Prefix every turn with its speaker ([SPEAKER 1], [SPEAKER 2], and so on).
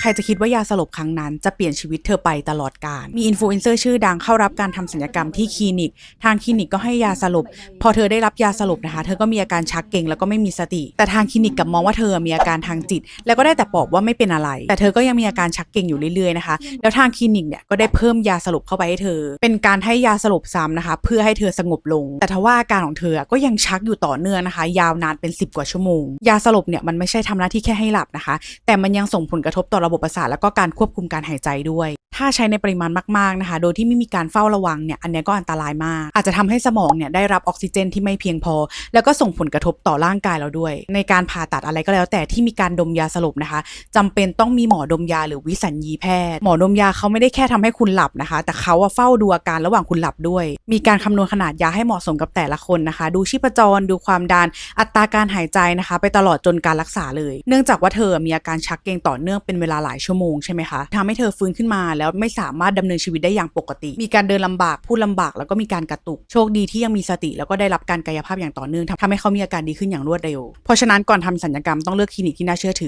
[SPEAKER 1] ใครจะคิดว่ายาสลบครั้งนั้นจะเปลี่ยนชีวิตเธอไปตลอดกาล มีอินฟลูเอนเซอร์ชื่อดังเข้ารับการทำศัลยกรรมที่คลินิก ทางคลินิกก็ให้ยาสลบ พอเธอได้รับยาสลบนะคะ เธอก็มีอาการชักเกร็งแล้วก็ไม่มีสติ แต่ทางคลินิกกับมองว่าเธอมีอาการทางจิต แล้วก็ได้แต่บอกว่าไม่เป็นอะไร แต่เธอก็ยังมีอาการชักเกร็งอยู่เรื่อยๆนะคะ แล้วทางคลินิกเนี่ยก็ได้เพิ่มยาสลบเข้าไปให้เธอ เป็นการให้ยาสลบซ้ำนะคะ เพื่อให้เธอสงบลง แต่ทว่าอาการของเธอก็ยังชักอยู่ต่อเนื่องนะคะ ยาวนานเป็น 10 กว่าชั่วโมง ยาสลบเนี่ยมันไม่ใช่ทำหน้าที่แค่ให้หลับนะคะ แต่มันยังส่งผลกระทบต่อระระบบประสาทแล้วก็การควบคุมการหายใจด้วย ถ้าใช้ในปริมาณมากๆนะคะ โดยที่ไม่มีการเฝ้าระวังเนี่ย อันนี้ก็อันตรายมาก อาจจะทำให้สมองเนี่ยได้รับออกซิเจนที่ไม่เพียงพอ แล้วก็ส่งผลกระทบต่อร่างกายเราด้วย ในการผ่าตัดอะไรก็แล้ว แต่ที่มีการดมยาสลบนะคะจำเป็นต้องมีหมอดมยาหรือวิสัญญีแพทย์ หมอดมยาเขาไม่ได้แค่ทำให้คุณหลับนะคะ แต่เขาอะเฝ้าดูอาการระหว่างคุณหลับด้วย มีการคำนวณขนาดยาให้เหมาะสมกับแต่ละคนนะคะ ดูชีพจร ดูความดัน อัตราการหายใจนะคะ ไปตลอดจนการรักษาเลย เนื่องจากว่าเธอมีอาการชักเกร็งต่อเนื่องเป็นเวลาหลายชั่วโมงใช่ไหมคะทำให้เธอฟื้นขึ้นมาแล้วไม่สามารถดำเนินชีวิตได้อย่างปกติ มีการเดินลำบากพูดลำบากแล้วก็มีการกระตุก โชคดีที่ยังมีสติ แล้วก็ได้รับการกายภาพอย่างต่อเนื่องทำให้เขามีอาการดีขึ้นอย่างรวดเร็ว เพราะฉะนั้นก่อนทำสัญญกรรมต้องเลือกคลินิกที่น่าเชื่อถือ